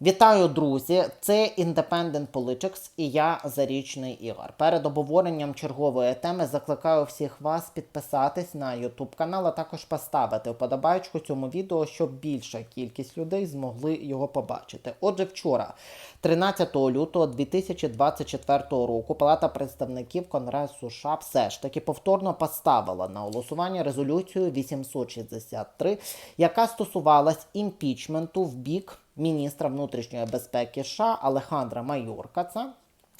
Вітаю, друзі! Це Independent Politics і я Зарічний Ігор. Перед обговоренням чергової теми закликаю всіх вас підписатись на YouTube канал, а також поставити вподобайку цьому відео, щоб більша кількість людей змогли його побачити. Отже, вчора, 13 лютого 2024 року, Палата представників Конгресу США все ж таки повторно поставила на голосування резолюцію 863, яка стосувалась імпічменту в бік міністра внутрішньої безпеки США Алехандра Майоркаца.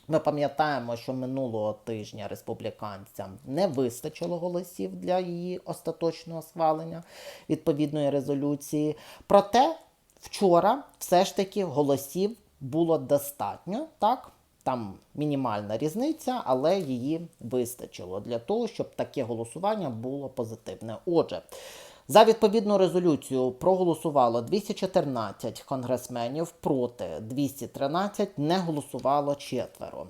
Ми пам'ятаємо, що минулого тижня республіканцям не вистачило голосів для її остаточного схвалення відповідної резолюції. Проте вчора все ж таки голосів було достатньо, так? Там мінімальна різниця, але її вистачило для того, щоб таке голосування було позитивне. Отже, за відповідну резолюцію проголосувало 214 конгресменів проти 213 не голосувало четверо.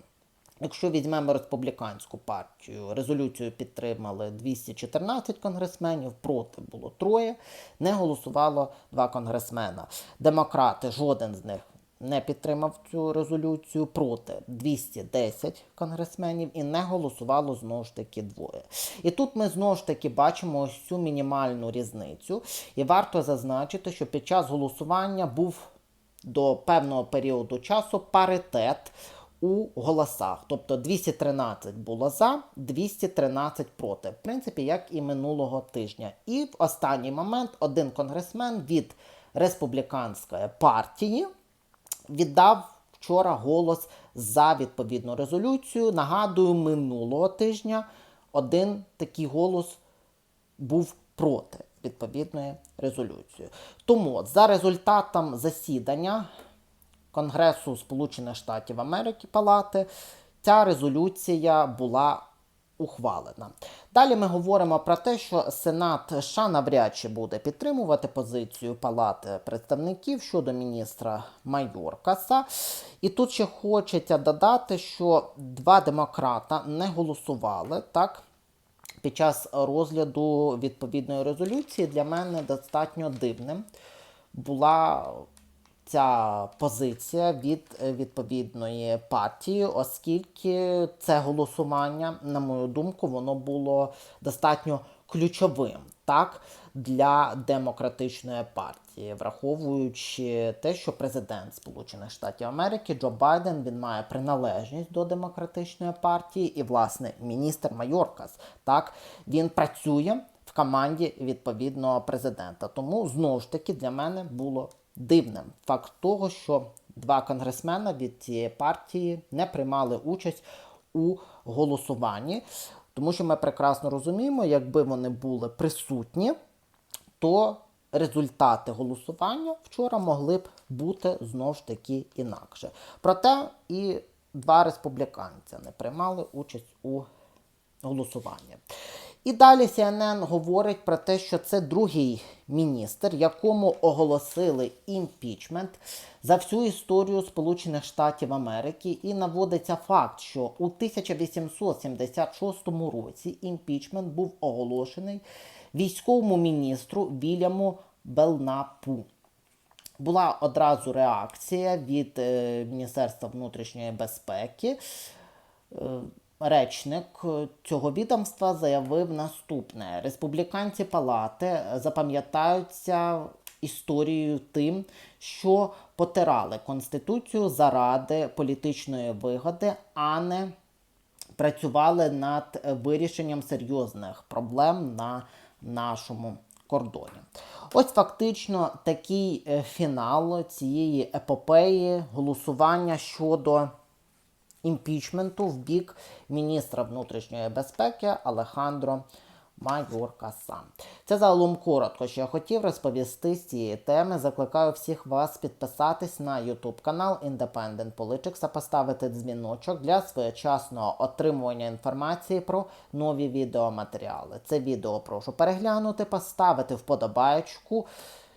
Якщо візьмемо республіканську партію, резолюцію підтримали 214 конгресменів, проти було троє, не голосувало два конгресмена. Демократи, жоден з них не підтримав цю резолюцію проти 210 конгресменів і не голосувало знову ж таки двоє. І тут ми знову ж таки бачимо ось цю мінімальну різницю. І варто зазначити, що під час голосування був до певного періоду часу паритет у голосах. Тобто 213 було за, 213 проти. В принципі, як і минулого тижня. І в останній момент один конгресмен від республіканської партії віддав вчора голос за відповідну резолюцію. Нагадую, минулого тижня один такий голос був проти відповідної резолюції. Тому за результатом засідання Конгресу Сполучених Штатів Америки Палати ця резолюція була ухвалена. Далі ми говоримо про те, що Сенат США навряд чи буде підтримувати позицію Палати представників щодо міністра Майоркаса. І тут ще хочеться додати, що два демократа не голосували так. Під час розгляду відповідної резолюції для мене достатньо дивним була ця позиція від е, відповідної партії, оскільки це голосування, на мою думку, воно було достатньо ключовим так, для демократичної партії, враховуючи те, що президент Сполучених Штатів Америки Джо Байден він має приналежність до демократичної партії, і, власне, міністр Майоркас так він працює в команді відповідного президента. Тому знову ж таки для мене було дивним факт того, що два конгресмена від цієї партії не приймали участь у голосуванні, тому що ми прекрасно розуміємо, якби вони були присутні, то результати голосування вчора могли б бути знову ж таки інакше. Проте і два республіканця не приймали участь у голосуванні. І далі CNN говорить про те, що це другий міністр, якому оголосили імпічмент за всю історію Сполучених Штатів Америки, і наводиться факт, що у 1876 році імпічмент був оголошений військовому міністру Вільяму Белнапу. Була одразу реакція від е, Міністерства внутрішньої безпеки. Речник цього відомства заявив наступне: республіканці палати запам'ятаються історією тим, що потирали конституцію заради політичної вигоди, а не працювали над вирішенням серйозних проблем на нашому кордоні. Ось фактично такий е, фінал цієї епопеї голосування щодо імпічменту в бік міністра внутрішньої безпеки Алехандро Майоркаса. Це загалом коротко, що я хотів розповісти з цієї теми. Закликаю всіх вас підписатись на YouTube канал Independent Politics, та поставити дзвіночок для своєчасного отримування інформації про нові відеоматеріали. Це відео прошу переглянути, поставити вподобайку